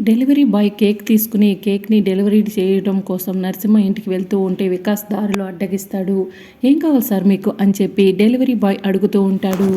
Delivery boy cake తీసుకుని కేక్ని delivery చేయడం కోసం నరసింహ ఇంటికి వెళ్తూ ఉంటే వికాస్ దారిలో అడ్డగిస్తాడు. ఏం కావాలి సార్ మీకు? అని చెప్పి డెలివరీ బాయ్ అడుగుతూ ఉంటాడు.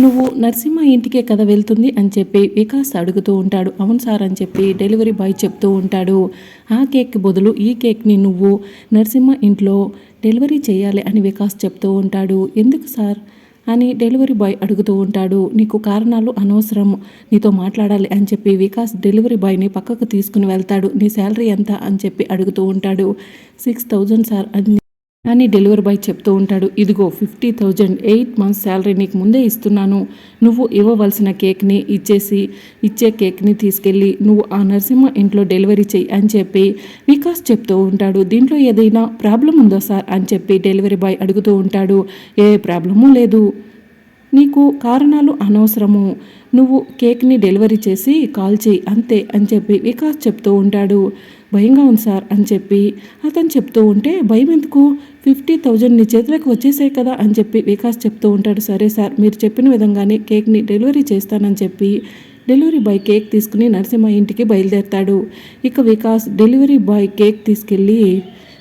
నువ్వు నరసింహ ఇంటికే కదా వెళ్తుంది? అని చెప్పి వికాస్ అడుగుతూ ఉంటాడు. అవును సార్ అని చెప్పి డెలివరీ బాయ్ చెప్తూ ఉంటాడు. ఆ కేక్కి బదులు ఈ కేక్ని నువ్వు నరసింహ ఇంట్లో డెలివరీ చేయాలి అని వికాస్ చెప్తూ ఉంటాడు. ఎందుకు సార్? అని డెలివరీ బాయ్ అడుగుతూ ఉంటాడు. నీకు కారణాలు అనవసరం. నీతో మాట్లాడాలి అని చెప్పి వికాస్ డెలివరీ బాయ్ని పక్కకు తీసుకుని వెళ్తాడు. నీ శాలరీ ఎంత అని చెప్పి అడుగుతూ ఉంటాడు. సిక్స్ థౌజండ్ సార్ అని అని డెలివరీ బాయ్ చెప్తూ ఉంటాడు. ఇదిగో fifty thousand eight months salary నీకు ముందే ఇస్తున్నాను. నువ్వు ఇవ్వవలసిన కేక్ని ఇచ్చేసి ఇచ్చే కేక్ని తీసుకెళ్ళి నువ్వు ఆ నరసింహ ఇంట్లో డెలివరీ చెయ్యి అని చెప్పి వికాస్ చెప్తూ ఉంటాడు. దీంట్లో ఏదైనా ప్రాబ్లం ఉందో సార్ అని చెప్పి డెలివరీ బాయ్ అడుగుతూ ఉంటాడు. ఏ ప్రాబ్లము లేదు. నీకు కారణాలు అనవసరము. నువ్వు కేక్ని డెలివరీ చేసి కాల్ చేయి అంతే అని చెప్పి వికాస్ చెప్తూ ఉంటాడు. భయంగా ఉంది సార్ అని చెప్పి అతను చెప్తూ ఉంటే భయం ఎందుకు? ఫిఫ్టీ థౌజండ్ నీ చేతిలోకి వచ్చేసాయి కదా అని చెప్పి వికాస్ చెప్తూ ఉంటాడు. సరే సార్ మీరు చెప్పిన విధంగానే కేక్ని డెలివరీ చేస్తానని చెప్పి డెలివరీ బాయ్ కేక్ తీసుకుని నరసింహ ఇంటికి బయలుదేరతాడు. ఇక వికాస్ డెలివరీ బాయ్ కేక్ తీసుకెళ్ళి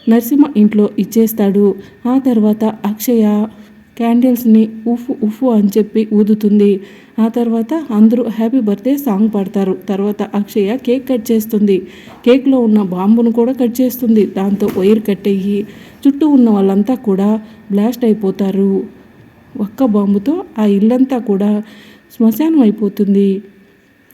నరసింహ ఇంట్లో ఇచ్చేస్తాడు. ఆ తర్వాత అక్షయ క్యాండిల్స్ని ఉఫ్ ఉఫ్ అని చెప్పి ఊదుతుంది. ఆ తర్వాత అందరూ హ్యాపీ బర్త్డే సాంగ్ పాడతారు. తర్వాత అక్షయ కేక్ కట్ చేస్తుంది. కేక్లో ఉన్న బాంబును కూడా కట్ చేస్తుంది. దాంతో వైర్ కట్ అయ్యి చుట్టూ ఉన్న వాళ్ళంతా కూడా బ్లాస్ట్ అయిపోతారు. ఒక్క బాంబుతో ఆ ఇల్లంతా కూడా శ్మశానం అయిపోతుంది.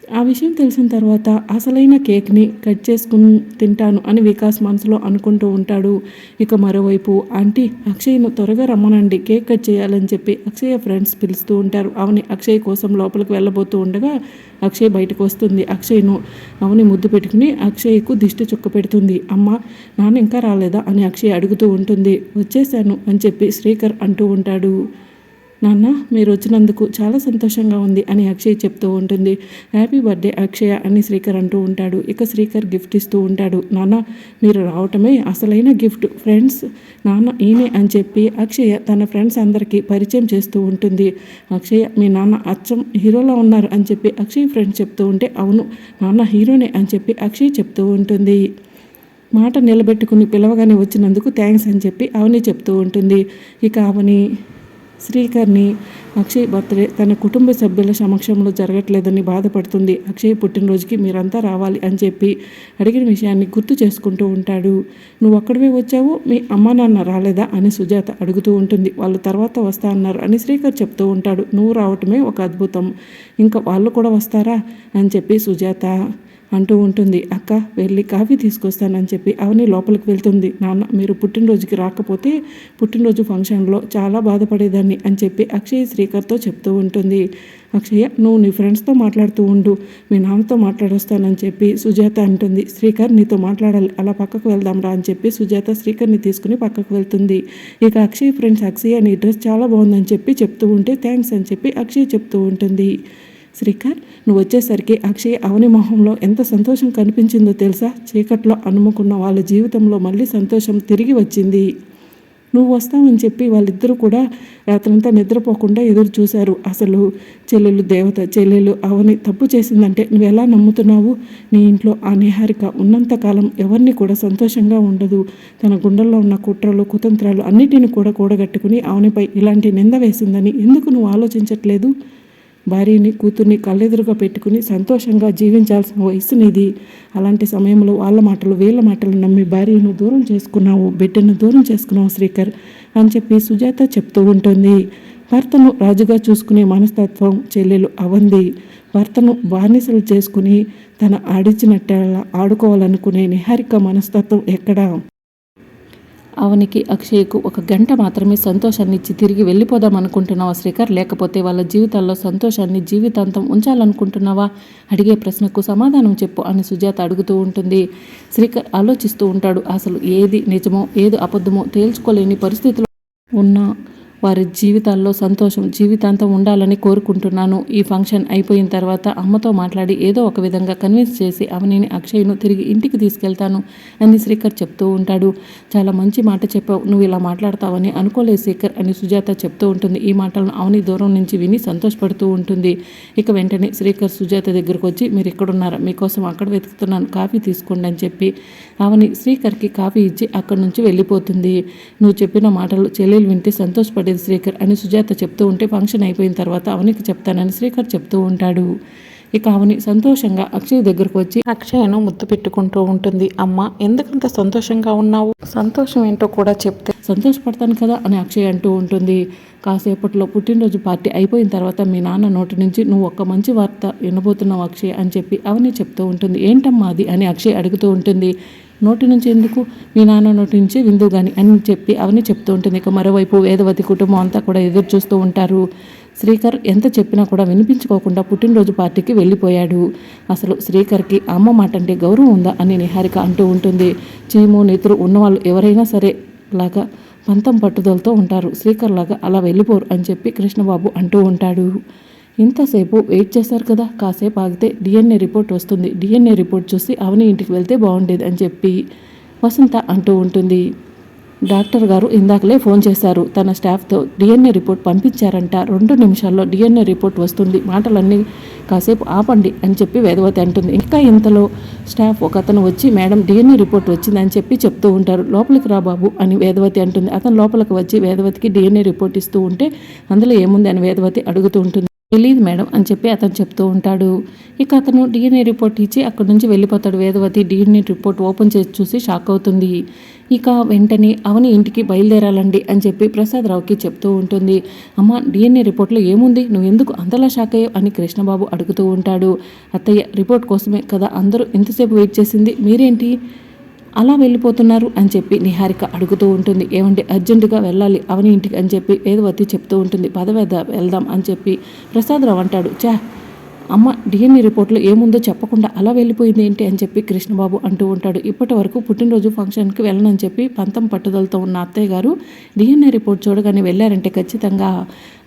ఆ విషయం తెలిసిన తర్వాత అసలైన కేక్ని కట్ చేసుకుని తింటాను అని వికాస్ మనసులో అనుకుంటూ ఉంటాడు. ఇక మరోవైపు ఆంటీ అక్షయ్ను త్వరగా రమ్మనండి కేక్ కట్ చేయాలని చెప్పి అక్షయ ఫ్రెండ్స్ పిలుస్తూ ఉంటారు. అవని అక్షయ్ కోసం లోపలికి వెళ్ళబోతూ ఉండగా అక్షయ్ బయటకు వస్తుంది. అక్షయ్ను అవని ముద్దు పెట్టుకుని అక్షయ్కు దిష్టి చుక్క పెడుతుంది. అమ్మ నాన్న ఇంకా రాలేదా అని అక్షయ్ అడుగుతూ ఉంటుంది. వచ్చేసాను అని చెప్పి శ్రీకర్ అంటూ ఉంటాడు. నాన్న మీరు వచ్చినందుకు చాలా సంతోషంగా ఉంది అని అక్షయ్ చెప్తూ ఉంటుంది. హ్యాపీ బర్త్డే అక్షయ అని శ్రీకర్ అంటూ ఉంటాడు. ఇక శ్రీకర్ గిఫ్ట్ ఇస్తూ ఉంటాడు. నాన్న మీరు రావటమే అసలైన గిఫ్ట్. ఫ్రెండ్స్ నాన్న ఈమె అని చెప్పి అక్షయ తన ఫ్రెండ్స్ అందరికీ పరిచయం చేస్తూ ఉంటుంది. అక్షయ మీ నాన్న అచ్చం హీరోలా ఉన్నారు అని చెప్పి అక్షయ్ ఫ్రెండ్స్ చెప్తూ ఉంటే అవును నాన్న హీరోనే అని చెప్పి అక్షయ్ చెప్తూ ఉంటుంది. మాట నిలబెట్టుకుని పిలవగానే వచ్చినందుకు థ్యాంక్స్ అని చెప్పి అవని చెప్తూ ఉంటుంది. ఇక అవని శ్రీకర్ని అక్షయ్ బర్త్డే తన కుటుంబ సభ్యుల సమక్షంలో జరగట్లేదని బాధపడుతుంది. అక్షయ్ పుట్టినరోజుకి మీరంతా రావాలి అని చెప్పి అడిగిన విషయాన్ని గుర్తు చేసుకుంటూ ఉంటాడు. నువ్వు అక్కడివే వచ్చావు? మీ అమ్మ నాన్న రాలేదా? అని సుజాత అడుగుతూ ఉంటుంది. వాళ్ళు తర్వాత వస్తా అన్నారు అని శ్రీకర్ చెప్తూ ఉంటాడు. నువ్వు రావటమే ఒక అద్భుతం. ఇంకా వాళ్ళు కూడా వస్తారా? అని చెప్పి సుజాత అంటూ ఉంటుంది. అక్క వెళ్ళి కాఫీ తీసుకొస్తానని చెప్పి అవని లోపలికి వెళ్తుంది. నాన్న మీరు పుట్టినరోజుకి రాకపోతే పుట్టినరోజు ఫంక్షన్లో చాలా బాధపడేదాన్ని అని చెప్పి అక్షయ్ శ్రీకర్తో చెప్తూ ఉంటుంది. అక్షయ నువ్వు నీ ఫ్రెండ్స్తో మాట్లాడుతూ ఉండు. మీ నాన్నతో మాట్లాడొస్తానని చెప్పి సుజాత అంటుంది. శ్రీకర్ నీతో మాట్లాడాలి. అలా పక్కకు వెళ్దాంరా అని చెప్పి సుజాత శ్రీకర్ని తీసుకుని పక్కకు వెళ్తుంది. ఇక అక్షయ్ ఫ్రెండ్స్ అక్షయ నీ డ్రెస్ చాలా బాగుందని చెప్పి చెప్తూ ఉంటే థ్యాంక్స్ అని చెప్పి అక్షయ్ చెప్తూ ఉంటుంది. శ్రీకాంత్ నువ్వు వచ్చేసరికి అక్షయ్ అవని మొహంలో ఎంత సంతోషం కనిపించిందో తెలుసా? చీకట్లో అనుముకున్న వాళ్ళ జీవితంలో మళ్ళీ సంతోషం తిరిగి వచ్చింది. నువ్వు వస్తావని చెప్పి వాళ్ళిద్దరూ కూడా రాత్రంతా నిద్రపోకుండా ఎదురు చూశారు. అసలు చెల్లెలు దేవత చెల్లెలు అవని తప్పు చేసిందంటే నువ్వు ఎలా నమ్ముతున్నావు? నీ ఇంట్లో ఆ నిహారిక ఉన్నంతకాలం ఎవరిని కూడా సంతోషంగా ఉండదు. తన గుండెల్లో ఉన్న కుట్రలు కుతంత్రాలు అన్నిటిని కూడా కూడగట్టుకుని అవనిపై ఇలాంటి నింద వేసిందని ఎందుకు నువ్వు ఆలోచించట్లేదు? భార్యని కూతుర్ని కళ్ళెదురుగా పెట్టుకుని సంతోషంగా జీవించాల్సిన వయసు నీది. అలాంటి సమయంలో వాళ్ళ మాటలు వీళ్ళ మాటలు నమ్మి భార్యను దూరం చేసుకున్నావు బిడ్డను దూరం చేసుకున్నావు శ్రీకర్ అని చెప్పి సుజాత చెప్తూ ఉంటుంది. భర్తను రాజుగా చూసుకునే మనస్తత్వం చెల్లెలు అవంది. భర్తను బానిసలు చేసుకుని తన ఆడించినట్టేలా ఆడుకోవాలనుకునే నిహారిక మనస్తత్వం ఎక్కడా? అవనికి అక్షయ్కు ఒక గంట మాత్రమే సంతోషాన్ని ఇచ్చి తిరిగి వెళ్ళిపోదాం అనుకుంటున్నావా శ్రీకర్? లేకపోతే వాళ్ళ జీవితాల్లో సంతోషాన్ని జీవితాంతం ఉంచాలనుకుంటున్నావా? అడిగే ప్రశ్నకు సమాధానం చెప్పు అని సుజాత అడుగుతూ ఉంటుంది. శ్రీకర్ ఆలోచిస్తూ ఉంటాడు అసలు ఏది నిజమో ఏది అబద్ధమో తేల్చుకోలేని పరిస్థితిలో ఉన్న వారి జీవితాల్లో సంతోషం జీవితాంతం ఉండాలని కోరుకుంటున్నాను. ఈ ఫంక్షన్ అయిపోయిన తర్వాత అమ్మతో మాట్లాడి ఏదో ఒక విధంగా కన్విన్స్ చేసి అవనిని అక్షయ్ను తిరిగి ఇంటికి తీసుకెళ్తాను అని శ్రీకర్ చెప్తూ ఉంటాడు. చాలా మంచి మాట చెప్పావు. నువ్వు ఇలా మాట్లాడతావని అనుకోలేదు శ్రీకర్ అని సుజాత చెప్తూ ఉంటుంది. ఈ మాటలను అవని దూరం నుంచి విని సంతోషపడుతూ ఉంటుంది. ఇక వెంటనే శ్రీకర్ సుజాత దగ్గరకు వచ్చి మీరు ఎక్కడున్నారా? మీకోసం అక్కడ వెతుకుతున్నాను. కాఫీ తీసుకోండి అని చెప్పి అవని శ్రీకర్కి కాఫీ ఇచ్చి అక్కడి నుంచి వెళ్ళిపోతుంది. నువ్వు చెప్పిన మాటలు చెల్లెలు వింటే సంతోషపడేది శ్రీకర్ అని సుజాత చెప్తూ ఉంటే ఫంక్షన్ అయిపోయిన తర్వాత అవనికి చెప్తానని శ్రీకర్ చెప్తూ ఉంటాడు. ఇక అవని సంతోషంగా అక్షయ్ దగ్గరకు వచ్చి అక్షయను ముద్దు పెట్టుకుంటూ ఉంటుంది. అమ్మ ఎందుకంత సంతోషంగా ఉన్నావు? సంతోషం ఏంటో కూడా చెప్తే. సంతోషపడతాను కదా అని అక్షయ్ అంటూ ఉంటుంది. కాసేపట్లో పుట్టినరోజు పార్టీ అయిపోయిన తర్వాత మీ నాన్న నోటి నుంచి నువ్వు ఒక మంచి వార్త వినబోతున్నావు అక్షయ్ అని చెప్పి అవని చెప్తూ ఉంటుంది. ఏంటమ్మా అది? అని అక్షయ్ అడుగుతూ ఉంటుంది. నోటి నుంచి ఎందుకు? మీ నాన్న నోటి నుంచి విందు కానీ అని చెప్పి అవన్నీ చెప్తూ ఉంటుంది. ఇక మరోవైపు వేదవతి కుటుంబం అంతా కూడా ఎదురు చూస్తూ ఉంటారు. శ్రీకర్ ఎంత చెప్పినా కూడా వినిపించుకోకుండా పుట్టినరోజు పార్టీకి వెళ్ళిపోయాడు. అసలు శ్రీకర్కి అమ్మ మాట అంటే గౌరవం ఉందా అని నిహారిక అంటూ ఉంటుంది. చీము నెతురు ఉన్నవాళ్ళు ఎవరైనా సరే లాగా పంతం పట్టుదలతో ఉంటారు. శ్రీకర్ లాగా అలా వెళ్ళిపోరు అని చెప్పి కృష్ణబాబు అంటూ ఉంటాడు. ఇంతసేపు వెయిట్ చేశారు కదా కాసేపు ఆగితే డిఎన్ఏ రిపోర్ట్ వస్తుంది. డిఎన్ఏ రిపోర్ట్ చూసి అవని ఇంటికి వెళ్తే బాగుండేది అని చెప్పి వసంత అంటూ ఉంటుంది. డాక్టర్ గారు ఇందాకలే ఫోన్ చేశారు. తన స్టాఫ్తో డిఎన్ఏ రిపోర్ట్ పంపించారంట. రెండు నిమిషాల్లో డిఎన్ఏ రిపోర్ట్ వస్తుంది. మాటలన్నీ కాసేపు ఆపండి అని చెప్పి వేదవతి అంటుంది. ఇంకా ఇంతలో స్టాఫ్ ఒక అతను వచ్చి మేడం డిఎన్ఏ రిపోర్ట్ వచ్చిందని చెప్పి చెప్తూ ఉంటారు. లోపలికి రా బాబు అని వేదవతి అంటుంది. అతను లోపలికి వచ్చి వేదవతికి డిఎన్ఏ రిపోర్ట్ ఇస్తూ ఉంటే అందులో ఏముంది? అని వేదవతి అడుగుతూ ఉంటుంది. తెలియదు మేడం అని చెప్పి అతను చెప్తూ ఉంటాడు. ఇక అతను డిఎన్ఏ రిపోర్ట్ ఇచ్చి అక్కడి నుంచి వెళ్ళిపోతాడు. వేదవతి డిఎన్ఏ రిపోర్ట్ ఓపెన్ చేసి చూసి షాక్ అవుతుంది. ఇక వెంటనే అవని ఇంటికి బయలుదేరాలండి అని చెప్పి ప్రసాదరావుకి చెప్తూ ఉంటుంది. అమ్మ డిఎన్ఏ రిపోర్ట్లో ఏముంది? నువ్వు ఎందుకు అంతలా షాక్ అయ్యావు? అని కృష్ణబాబు అడుగుతూ ఉంటాడు. అత్తయ్య రిపోర్ట్ కోసమే కదా అందరూ ఎంతసేపు వెయిట్ చేసింది? మీరేంటి? అలా వెళ్ళిపోతున్నారు అని చెప్పి నిహారిక అడుగుతూ ఉంటుంది. ఏమంటే అర్జెంటుగా వెళ్ళాలి అవని ఇంటికి అని చెప్పి వేదవతి చెప్తూ ఉంటుంది. పదవేద వెళ్దాం అని చెప్పి ప్రసాదరావు అంటాడు. చా అమ్మ డిఎన్ఏ రిపోర్ట్లో ఏముందో చెప్పకుండా అలా వెళ్ళిపోయింది ఏంటి అని చెప్పి కృష్ణబాబు అంటూ ఉంటాడు. ఇప్పటి వరకు పుట్టినరోజు ఫంక్షన్కి వెళ్ళనని చెప్పి పంతం పట్టుదలతో ఉన్న అత్తయ్య గారు డిఎన్ఏ రిపోర్ట్ చూడగానే వెళ్ళారంటే ఖచ్చితంగా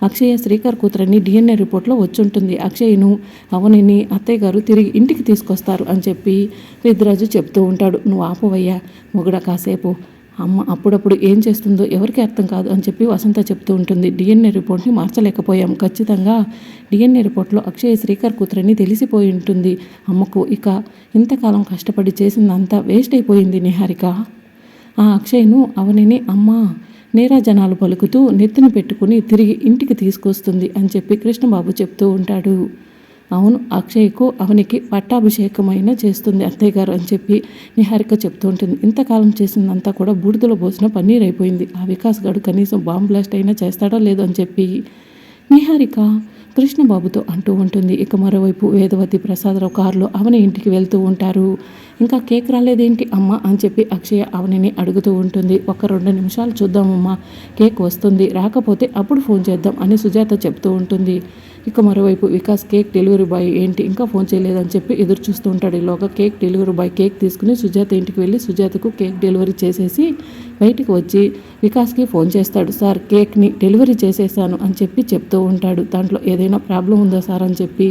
అక్షయ శ్రీకర్ కూతురని డిఎన్ఏ రిపోర్ట్లో వచ్చుంటుంది. అక్షయ్ను అవనిని అత్తయ్య గారు తిరిగి ఇంటికి తీసుకొస్తారు అని చెప్పి పెద్దరాజు చెప్తూ ఉంటాడు. నువ్వు ఆపవయ్యా మొగుడ కాసేపు. అమ్మ అప్పుడప్పుడు ఏం చేస్తుందో ఎవరికి అర్థం కాదు అని చెప్పి వసంత చెప్తూ ఉంటుంది. డిఎన్ఏ రిపోర్ట్ని మార్చలేకపోయాం. ఖచ్చితంగా డిఎన్ఏ రిపోర్ట్లో అక్షయ్ శ్రీకర్ కూతురని తెలిసిపోయి ఉంటుంది. అమ్మకు ఇక ఇంతకాలం కష్టపడి చేసిందంతా వేస్ట్ అయిపోయింది నిహారిక. ఆ అక్షయ్ను అవనిని అమ్మ నేరా జనాలు పలుకుతూ నెత్తిన పెట్టుకుని తిరిగి ఇంటికి తీసుకొస్తుంది అని చెప్పి కృష్ణబాబు చెప్తూ ఉంటాడు. అవును అక్షయ్కు అవనికి పట్టాభిషేకమైన చేస్తుంది అత్తయ్య గారు అని చెప్పి నిహారిక చెప్తూ ఉంటుంది. ఇంతకాలం చేసిందంతా కూడా బూడిదలో పోసిన పన్నీర్ అయిపోయింది. ఆ వికాస్ గడు కనీసం బాంబ్ బ్లాస్ట్ అయినా చేస్తాడో లేదో అని చెప్పి నిహారిక కృష్ణబాబుతో అంటూ ఉంటుంది. ఇక మరోవైపు వేదవతి ప్రసాదరావు కారులో అవని ఇంటికి వెళ్తూ ఉంటారు. ఇంకా కేక్ రాలేదేంటి అమ్మ అని చెప్పి అక్షయ అవనిని అడుగుతూ ఉంటుంది. ఒక రెండు నిమిషాలు చూద్దామమ్మా కేక్ వస్తుంది రాకపోతే అప్పుడు ఫోన్ చేద్దాం అని సుజాత చెప్తూ ఉంటుంది. ఇక మరోవైపు వికాస్ కేక్ డెలివరీ బాయ్ ఏంటి? ఇంకా ఫోన్ చేయలేదని చెప్పి ఎదురు చూస్తూ ఉంటాడు. ఈలోగా కేక్ డెలివరీ బాయ్ కేక్ తీసుకుని సుజాత ఇంటికి వెళ్ళి సుజాతకు కేక్ డెలివరీ చేసేసి బయటికి వచ్చి వికాస్కి ఫోన్ చేస్తాడు. సార్ కేక్ని డెలివరీ చేసేసాను అని చెప్పి చెప్తూ ఉంటాడు. దాంట్లో ఏదైనా ప్రాబ్లం ఉందా సార్ అని చెప్పి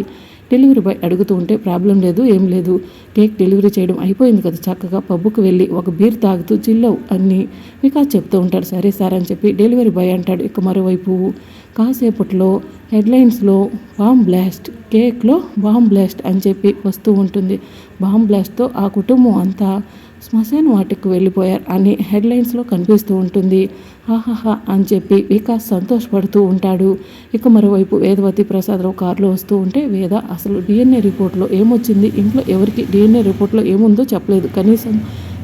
డెలివరీ బాయ్ అడుగుతూ ఉంటే ప్రాబ్లం లేదు ఏం లేదు. కేక్ డెలివరీ చేయడం అయిపోయింది కదా చక్కగా. పబ్బుకు వెళ్ళి ఒక బీర్ తాగుతూ చిల్లవు అన్ని వికాస్ చెప్తూ ఉంటాడు. సరే సార్ అని చెప్పి డెలివరీ బాయ్ అంటాడు. ఇక మరోవైపు కాసేపట్లో హెడ్లైన్స్లో బాంబ్ బ్లాస్ట్ కేక్లో బాంబ్ బ్లాస్ట్ అని చెప్పి వస్తూ ఉంటుంది. బాంబ్ బ్లాస్ట్తో ఆ కుటుంబం అంతా శ్మశాన వాటికి వెళ్ళిపోయారు అని హెడ్లైన్స్లో కనిపిస్తూ ఉంటుంది. ఆహాహా అని చెప్పి వికాస్ సంతోషపడుతూ ఉంటాడు. ఇక మరోవైపు వేదవతి ప్రసాదరావు కారులో వస్తూ ఉంటే వేద అసలు డిఎన్ఏ రిపోర్ట్లో ఏమొచ్చింది? ఇంట్లో ఎవరికి డిఎన్ఏ రిపోర్ట్లో ఏముందో చెప్పలేదు. కనీసం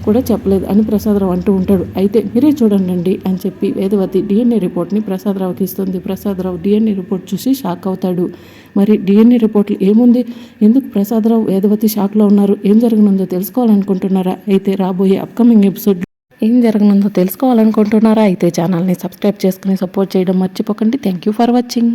కూడా చెప్పలేదు అని ప్రసాదరావు అంటూ ఉంటాడు. అయితే మీరే చూడండి అని చెప్పి వేదవతి డిఎన్ఏ రిపోర్ట్ని ప్రసాదరావుకి ఇస్తుంది. ప్రసాదరావు డిఎన్ఏ రిపోర్ట్ చూసి షాక్ అవుతాడు. మరి డిఎన్ఏ రిపోర్ట్లు ఏముంది? ఎందుకు ప్రసాదరావు వేదవతి షాక్లో ఉన్నారు? ఏం జరగనుందో తెలుసుకోవాలనుకుంటున్నారా? అయితే రాబోయే అప్కమింగ్ ఎపిసోడ్ ఏం జరగనుందో తెలుసుకోవాలనుకుంటున్నారా? అయితే ఛానల్ని సబ్స్క్రైబ్ చేసుకుని సపోర్ట్ చేయడం మర్చిపోకండి. Thank you for watching.